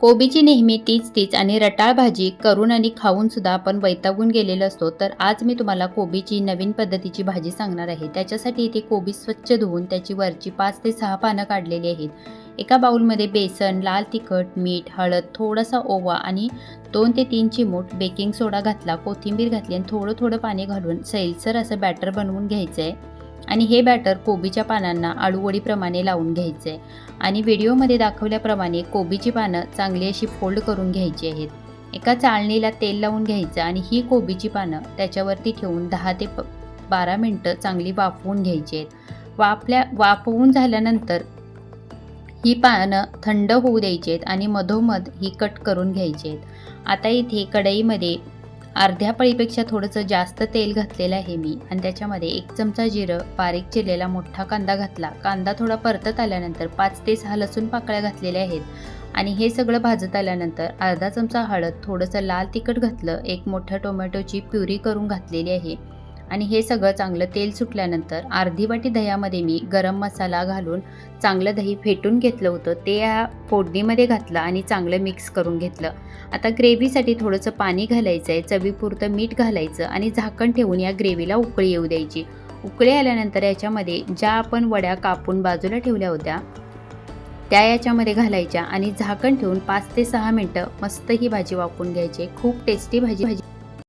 कोबीची नेहमी तीच तीच आणि रटाळ भाजी करून आणि खाऊन सुद्धा आपण वैतागून गेलेलो असतो. तर आज मी तुम्हाला कोबीची नवीन पद्धतीची भाजी सांगणार आहे. त्याच्यासाठी इथे कोबी स्वच्छ धुवून त्याची वरची पाच ते सहा पानं काढलेली आहेत. एका बाउलमध्ये बेसन लाल तिखट मीठ हळद थोडासा ओवा आणि दोन ते तीन चिमूट बेकिंग सोडा घातला कोथिंबीर घातली आणि थोडं थोडं पाणी घालून सैलसर असं बॅटर बनवून घ्यायचं आहे आणि हे बॅटर कोबीच्या पानांना आळूवडीप्रमाणे लावून घ्यायचं. आहे आणि व्हिडिओमध्ये दाखवल्याप्रमाणे कोबीची पानं चांगली अशी फोल्ड करून घ्यायची आहेत. एका चाळणीला तेल लावून घ्यायचं आणि ही कोबीची पानं त्याच्यावरती ठेवून दहा ते प बारा मिनटं चांगली वाफवून घ्यायची आहेत. वाफल्या वाफवून झाल्यानंतर ही पानं थंड होऊ द्यायची आहेत आणि मधोमध ही कट करून घ्यायची आहेत. आता इथे कढईमध्ये अर्ध्या पळीपेक्षा थोडंसं जास्त तेल घातलेलं आहे मी. आणि त्याच्यामध्ये एक चमचा जिरं बारीक चिरलेला मोठा कांदा घातला. कांदा थोडा परतत आल्यानंतर पाच ते सहा लसूण पाकळ्या घातलेल्या आहेत. आणि हे सगळं भाजत आल्यानंतर अर्धा चमचा हळद थोडंसं लाल तिखट घातलं एक मोठ्या टोमॅटोची प्युरी करून घातलेली आहे. आणि हे सगळं चांगलं तेल सुटल्यानंतर अर्धी वाटी दह्यामध्ये मी गरम मसाला घालून चांगलं दही फेटून घेतलं होतं. ते या फोडणीमध्ये घातलं आणि चांगलं मिक्स करून घेतलं. आता ग्रेव्हीसाठी थोडंसं पाणी घालायचं आहे चवीपुरतं मीठ घालायचं आणि झाकण ठेवून या ग्रेव्हीला उकळी येऊ द्यायची. उकळी आल्यानंतर याच्यामध्ये ज्या आपण वड्या कापून बाजूला ठेवल्या होत्या त्या याच्यामध्ये घालायच्या आणि झाकण ठेवून पाच ते सहा मिनटं मस्त ही भाजी वापरून घ्यायची. खूप टेस्टी भाजी भाजी